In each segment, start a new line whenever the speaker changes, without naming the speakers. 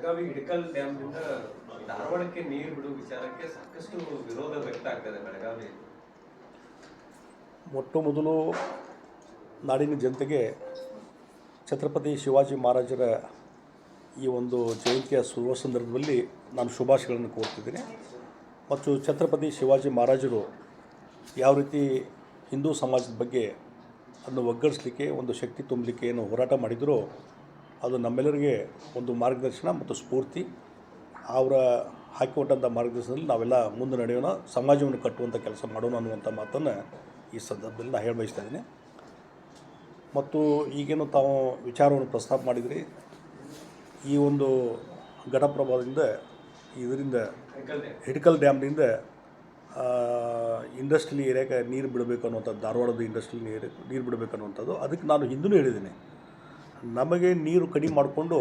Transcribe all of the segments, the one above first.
ಬೆಳಗಾವಿ ಹಿಡಕಲ್ ಡ್ಯಾಮ್ನಿಂದ ಧಾರವಾಡಕ್ಕೆ ನೀರು ಬಿಡುವ ವಿಚಾರಕ್ಕೆ ಸಾಕಷ್ಟು ವಿರೋಧ ವ್ಯಕ್ತ ಆಗ್ತದೆ ಬೆಳಗಾವಿ
ಮೊಟ್ಟ ಮೊದಲು ನಾಡಿನ ಜನತೆಗೆ ಛತ್ರಪತಿ ಶಿವಾಜಿ ಮಹಾರಾಜರ ಈ ಒಂದು ಜಯಂತಿಯ ಶುಭ ಸಂದರ್ಭದಲ್ಲಿ ನಾನು ಶುಭಾಶಯಗಳನ್ನು ಕೋರ್ತಿದ್ದೀನಿ. ಮತ್ತು ಛತ್ರಪತಿ ಶಿವಾಜಿ ಮಹಾರಾಜರು ಯಾವ ರೀತಿ ಹಿಂದೂ ಸಮಾಜದ ಬಗ್ಗೆ ಅದನ್ನು ಒಗ್ಗಡಿಸ್ಲಿಕ್ಕೆ ಒಂದು ಶಕ್ತಿ ತುಂಬಲಿಕ್ಕೆ ಏನು ಹೋರಾಟ ಮಾಡಿದರೋ ಅದು ನಮ್ಮೆಲ್ಲರಿಗೆ ಒಂದು ಮಾರ್ಗದರ್ಶನ ಮತ್ತು ಸ್ಫೂರ್ತಿ. ಅವರ ಹಾಕಿಕೊಟ್ಟಂಥ ಮಾರ್ಗದರ್ಶನದಲ್ಲಿ ನಾವೆಲ್ಲ ಮುಂದೆ ನಡೆಯೋಣ, ಸಮಾಜವನ್ನು ಕಟ್ಟುವಂಥ ಕೆಲಸ ಮಾಡೋಣ ಅನ್ನುವಂಥ ಮಾತನ್ನು ಈ ಸಂದರ್ಭದಲ್ಲಿ ನಾನು ಹೇಳಿ ಬಯಸ್ತಾ ಇದ್ದೀನಿ. ಮತ್ತು ಈಗೇನು ತಾವು ವಿಚಾರವನ್ನು ಪ್ರಸ್ತಾಪ ಮಾಡಿದ್ರಿ, ಈ ಒಂದು ಘಟಪ್ರಭಾವದಿಂದ ಇದರಿಂದ
ಹಿಡಕಲ್ ಡ್ಯಾಮ್
ಹಿಡ್ಕಲ್ ಡ್ಯಾಮ್ನಿಂದ ಇಂಡಸ್ಟ್ರಿಯಲ್ ಏರಿಯಾಗೆ ನೀರು ಬಿಡಬೇಕು ಅನ್ನುವಂಥದ್ದು, ಧಾರವಾಡದ ಇಂಡಸ್ಟ್ರಿಯಲ್ ನೀರು ನೀರು ಬಿಡಬೇಕು ಅನ್ನುವಂಥದ್ದು, ಅದಕ್ಕೆ ನಾನು ಹಿಂದೂ ಹೇಳಿದ್ದೀನಿ. ನಮಗೆ ನೀರು ಕಡಿಮೆ ಮಾಡಿಕೊಂಡು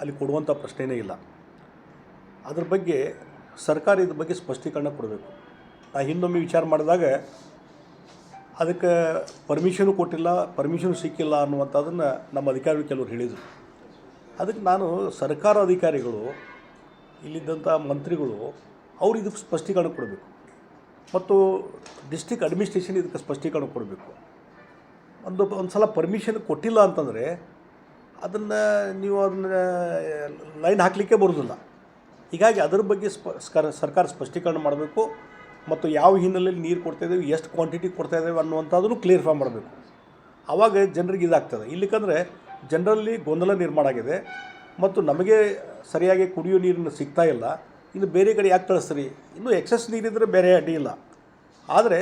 ಅಲ್ಲಿ ಕೊಡುವಂಥ ಪ್ರಶ್ನೆಯೇ ಇಲ್ಲ. ಅದ್ರ ಬಗ್ಗೆ ಸರ್ಕಾರ ಇದ್ರ ಬಗ್ಗೆ ಸ್ಪಷ್ಟೀಕರಣ ಕೊಡಬೇಕು. ನಾ ಹಿಂದೊಮ್ಮೆ ವಿಚಾರ ಮಾಡಿದಾಗ ಅದಕ್ಕೆ ಪರ್ಮಿಷನು ಕೊಟ್ಟಿಲ್ಲ ಪರ್ಮಿಷನ್ ಸಿಕ್ಕಿಲ್ಲ ಅನ್ನುವಂಥದ್ದನ್ನು ನಮ್ಮ ಅಧಿಕಾರಿಗಳು ಕೆಲವರು ಹೇಳಿದರು. ಅದಕ್ಕೆ ನಾನು ಸರ್ಕಾರ ಅಧಿಕಾರಿಗಳು, ಇಲ್ಲಿದ್ದಂಥ ಮಂತ್ರಿಗಳು, ಅವ್ರು ಇದಕ್ಕೆ ಸ್ಪಷ್ಟೀಕರಣ ಕೊಡಬೇಕು. ಮತ್ತು ಡಿಸ್ಟಿಕ್ ಅಡ್ಮಿನಿಸ್ಟ್ರೇಷನ್ ಇದಕ್ಕೆ ಸ್ಪಷ್ಟೀಕರಣ ಕೊಡಬೇಕು. ಒಂದು ಒಂದು ಸಲ ಪರ್ಮಿಷನ್ ಕೊಟ್ಟಿಲ್ಲ ಅಂತಂದರೆ ಅದನ್ನು ನೀವು ಅದನ್ನ ಲೈನ್ ಹಾಕಲಿಕ್ಕೆ ಬರೋದಿಲ್ಲ. ಹೀಗಾಗಿ ಅದ್ರ ಬಗ್ಗೆ ಸ್ಪ ಸರ್ಕಾರ ಸ್ಪಷ್ಟೀಕರಣ ಮಾಡಬೇಕು ಮತ್ತು ಯಾವ ಹಿನ್ನೆಲೆಯಲ್ಲಿ ನೀರು ಕೊಡ್ತಾ ಇದ್ದೇವೆ, ಎಷ್ಟು ಕ್ವಾಂಟಿಟಿ ಕೊಡ್ತಾ ಇದ್ದೇವೆ ಅನ್ನುವಂಥದ್ದನ್ನು ಕ್ಲಿಯರ್ಫೈ ಮಾಡಬೇಕು. ಆವಾಗ ಜನರಿಗೆ ಇದಾಗ್ತದೆ. ಇಲ್ಲಿಕಂದರೆ ಜನರಲ್ಲಿ ಗೊಂದಲ ನಿರ್ಮಾಣ ಆಗಿದೆ ಮತ್ತು ನಮಗೆ ಸರಿಯಾಗಿ ಕುಡಿಯೋ ನೀರನ್ನು ಸಿಗ್ತಾ ಇಲ್ಲ. ಇನ್ನು ಬೇರೆ ಕಡೆ ಯಾಕೆ ಕಳಿಸ್ತೀರಿ ಇನ್ನೂ ಎಕ್ಸಸ್ ನೀರಿದ್ದರೆ ಬೇರೆ ಅಡ್ಡಿ ಇಲ್ಲ. ಆದರೆ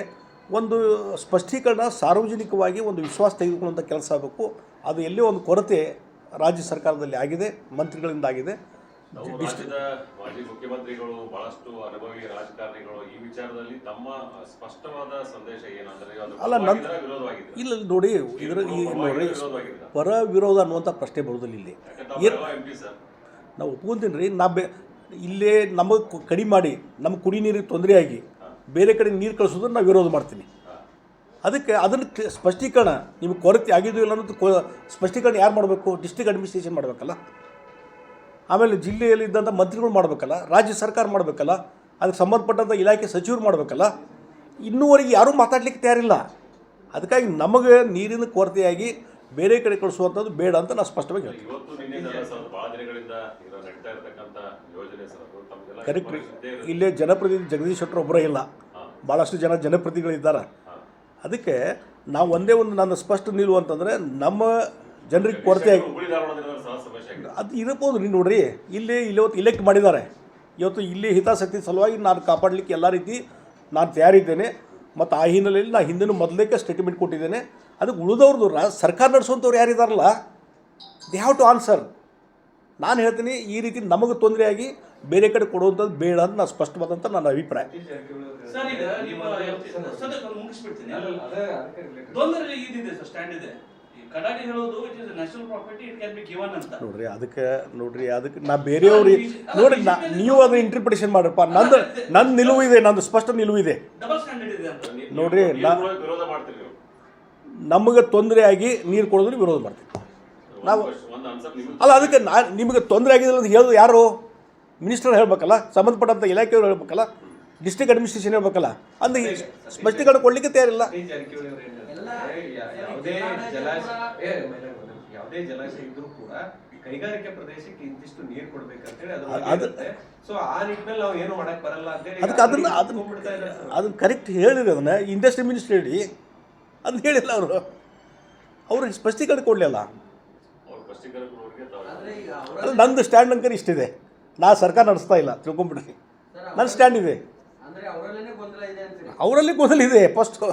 ಒಂದು ಸ್ಪಷ್ಟೀಕರಣ ಸಾರ್ವಜನಿಕವಾಗಿ ಒಂದು ವಿಶ್ವಾಸ ತೆಗೆದುಕೊಳ್ಳುವಂಥ ಕೆಲಸ ಆಗಬೇಕು. ಅದು ಎಲ್ಲೇ ಒಂದು ಕೊರತೆ ರಾಜ್ಯ ಸರ್ಕಾರದಲ್ಲಿ ಆಗಿದೆ ಮಂತ್ರಿಗಳಿಂದ ಆಗಿದೆ.
ನಾವು ರಾಜ್ಯದ ಮಾಜಿ ಮುಖ್ಯಮಂತ್ರಿಗಳು ಬಹಳಷ್ಟು ಅನುಭವಿ ರಾಜಕಾರಣಿಗಳು ಈ ವಿಚಾರದಲ್ಲಿ ತಮ್ಮ ಸ್ಪಷ್ಟವಾದ ಸಂದೇಶ ಏನಂದ್ರೆ
ಅಲ್ಲ, ನನ್-
ಪರವಾಗಿದ್ದೀರಾ,
ಇಲ್ಲ ನೋಡಿ ಇದರ ಈ ನೋಡ್ರಿ ಪರ ವಿರೋಧ ಅನ್ನುವಂಥ ಪ್ರಶ್ನೆ ಬರೋದಿಲ್ಲ ಇಲ್ಲಿ. ಏನು
ಸರ್.
ನಾವು ಒಪ್ಕೊಂತೀನಿ ರೀ ನಾ ಬೆ ಇಲ್ಲೇ ನಮಗೆ ಕಡಿಮೆ ಮಾಡಿ ನಮ್ಮ ಕುಡಿ ನೀರಿಗೆ ತೊಂದರೆ ಆಗಿ ಬೇರೆ ಕಡೆ ನೀರು ಕಳಿಸೋದನ್ನ ನಾವು ವಿರೋಧ ಮಾಡ್ತೀನಿ. ಅದಕ್ಕೆ ಅದನ್ನು ಸ್ಪಷ್ಟೀಕರಣ ನಿಮಗೆ ಕೊರತೆ ಆಗಿದ್ದು ಇಲ್ಲ ಅನ್ನೋದು ಕೊ ಸ್ಪಷ್ಟೀಕರಣ ಯಾರು ಮಾಡಬೇಕು? ಡಿಸ್ಟ್ರಿಕ್ಟ್ ಅಡ್ಮಿನಿಸ್ಟ್ರೇಷನ್ ಮಾಡಬೇಕಲ್ಲ? ಆಮೇಲೆ ಜಿಲ್ಲೆಯಲ್ಲಿ ಇದ್ದಂಥ ಮಂತ್ರಿಗಳು ಮಾಡಬೇಕಲ್ಲ? ರಾಜ್ಯ ಸರ್ಕಾರ ಮಾಡಬೇಕಲ್ಲ? ಅದಕ್ಕೆ ಸಂಬಂಧಪಟ್ಟಂಥ ಇಲಾಖೆ ಸಚಿವರು ಮಾಡಬೇಕಲ್ಲ? ಇನ್ನೂವರೆಗೆ ಯಾರೂ ಮಾತಾಡಲಿಕ್ಕೆ ತಯಾರಿಲ್ಲ. ಅದಕ್ಕಾಗಿ ನಮಗೆ ನೀರಿನ ಕೊರತೆಯಾಗಿ ಬೇರೆ ಕಡೆ ಕಳಿಸುವಂಥದ್ದು ಬೇಡ ಅಂತ ನಾನು ಸ್ಪಷ್ಟವಾಗಿ ಹೇಳ್ತೀನಿ ಕರೆಕ್ಟ್. ಇಲ್ಲೇ ಜನಪ್ರತಿನಿಧಿ ಜಗದೀಶ್ ಶೆಟ್ಟರ್ ಒಬ್ಬರೇ ಇಲ್ಲ. ಭಾಳಷ್ಟು ಜನ ಜನಪ್ರತಿನಿಧಿಗಳಿದ್ದಾರೆ. ಅದಕ್ಕೆ ನಾವು ಒಂದೇ ಒಂದು ನನ್ನ ಸ್ಪಷ್ಟ ನಿಲುವು ಅಂತಂದರೆ ನಮ್ಮ ಜನರಿಗೆ ಕೊರತೆ ಅದು ಇರಬಹುದು ನೀವು ನೋಡ್ರಿ. ಇಲ್ಲಿ ಇಲ್ಲಿ ಇವತ್ತು ಇಲೆಕ್ಟ್ ಮಾಡಿದ್ದಾರೆ. ಇವತ್ತು ಇಲ್ಲಿ ಹಿತಾಸಕ್ತಿ ಸಲುವಾಗಿ ನಾನು ಕಾಪಾಡಲಿಕ್ಕೆ ಎಲ್ಲ ರೀತಿ ನಾನು ತಯಾರಿದ್ದೇನೆ. ಮತ್ತು ಆ ಹಿನ್ನೆಲೆಯಲ್ಲಿ ನಾನು ಹಿಂದಿನ ಮೊದಲೇಕೆ ಸ್ಟೇಟ್ಮೆಂಟ್ ಕೊಟ್ಟಿದ್ದೇನೆ. ಅದಕ್ಕೆ ಉಳಿದವ್ರದ್ದು ರಾ ಸರ್ಕಾರ ನಡೆಸುವಂಥವ್ರು ಯಾರಿದಾರಲ್ಲ? ದೇ ಹ್ಯಾವ್ ಟು ಆನ್ಸರ್ ನಾನು ಹೇಳ್ತೀನಿ ಈ ರೀತಿ ನಮಗೆ ತೊಂದರೆಯಾಗಿ ಬೇರೆ ಕಡೆ ಕೊಡುವಂಥದ್ದು ಬೇಡ ಅಂತ ನಾನು ಸ್ಪಷ್ಟವಾದಂಥ ನನ್ನ ಅಭಿಪ್ರಾಯ.
ಸರ್ ಈಗ ನಿಮ್ಮ ಸದ್ಯಕ್ಕೆ ಒಂದು
ಅಲ್ಲ, ಅದಕ್ಕೆ related.
ಸರ್ ಸ್ಟ್ಯಾಂಡ್ ಇದೆ. ಈ ಕಡಾಡಿ ಹೇಳೋದು it is national property it can be given ಅಂತ.
ನೋಡ್ರಿ ಅದಕ್ಕೆ ನೋಡ್ರಿ ಅದಕ್ಕೆ ನಾ ಬೇರೆಯವ್ರಿಗೆ ನೋಡ್ರಿ ನಾ ನೀವು ಅದನ್ನ ಇಂಟರ್ಪ್ರಿಟೇಷನ್ ಮಾಡ್ರಪ್ಪ. ನಂದು ನನ್ನ ನಿಲುವು ಇದೆ ನಂದು ಸ್ಪಷ್ಟ ನಿಲುವು ಇದೆ.
ಡಬಲ್ ಸ್ಟ್ಯಾಂಡರ್ಡ್ ಇದೆ ಅಂತ.
ನೀವು-
ನೋಡ್ರಿ,
ನೀವು
ನಾ-
ಕೂಡ ವಿರೋಧ ಮಾಡ್ತೀರಿ ನೀವು.
ನಮಗೆ ತೊಂದರೆಯಾಗಿ ನೀರು ಕೊಡೋದ್ರೆ ವಿರೋಧ ಮಾಡ್ತೀವಿ. ನಾವು ಅಲ್ಲ ಅದಕ್ಕೆ ನಾ ನಿಮಗೆ ತೊಂದರೆ ಆಗಿದೆ ಅಂತ ಹೇಳೋದು ಯಾರು? ಮಿನಿಸ್ಟರ್ ಹೇಳಬೇಕಲ್ಲ ಸಂಬಂಧಪಟ್ಟಂಥ ಇಲಾಖೆಯವರು ಹೇಳಬೇಕಲ್ಲ ಡಿಸ್ಟ್ರಿಕ್ಟ್ ಅಡ್ಮಿನಿಸ್ಟ್ರೇಷನ್ ಹೇಳಬೇಕಲ್ಲ ಅಂದ್ರೆ ಸ್ಪಷ್ಟೀಕರಣ ಕೊಡ್ಲಿಕ್ಕೆ ತಯಾರಿಲ್ಲ.
ಯಾವುದೇ ಜಲಾಶಯ ಇದ್ರೂ ಕೂಡ ಕೈಗಾರಿಕೆ ಪ್ರದೇಶಕ್ಕೆ ಇಂತಿಷ್ಟು ನೀರು ಸೊ ಆ ನಿಟ್ಟಿನಲ್ಲಿ ನಾವು ಏನು ಮಾಡಕ್ ಬರಲ್ಲ ಅಂತೇಳಿ
ಅದಕ್ಕೆ ಅದನ್ನ ಅದನ್ನ ಅದನ್ನ ಕರೆಕ್ಟ್ ಹೇಳಿರಿ ಅದನ್ನ ಇಂಡಸ್ಟ್ರಿ ಮಿನಿಸ್ಟ್ರಿ ಹೇಳಿ ಅದನ್ನ ಹೇಳಿಲ್ಲ ಅವರು. ಅವ್ರಿಗೆ ಸ್ಪಷ್ಟೀಕರಣ ಕೊಡಲಿಲ್ಲ. ಅದು ನಂದು ಸ್ಟ್ಯಾಂಡ್ ಅಂಕರ್ ಇಷ್ಟಿದೆ. ನಾ ಸರ್ಕಾರ ನಡೆಸ್ತಾ ಇಲ್ಲ ತಿಳ್ಕೊಂಬಿಡ್ರಿ. ನನ್ನ ಸ್ಟ್ಯಾಂಡ್ ಇದೆ.
ಅಂದ್ರೆ ಅವರಲ್ಲೇನೆ ಗೊಂದಲ ಇದೆ ಅಂತೀರಿ?
ಅವರಲ್ಲಿ ಗೊಂದಲ ಇದೆ ಫಸ್ಟು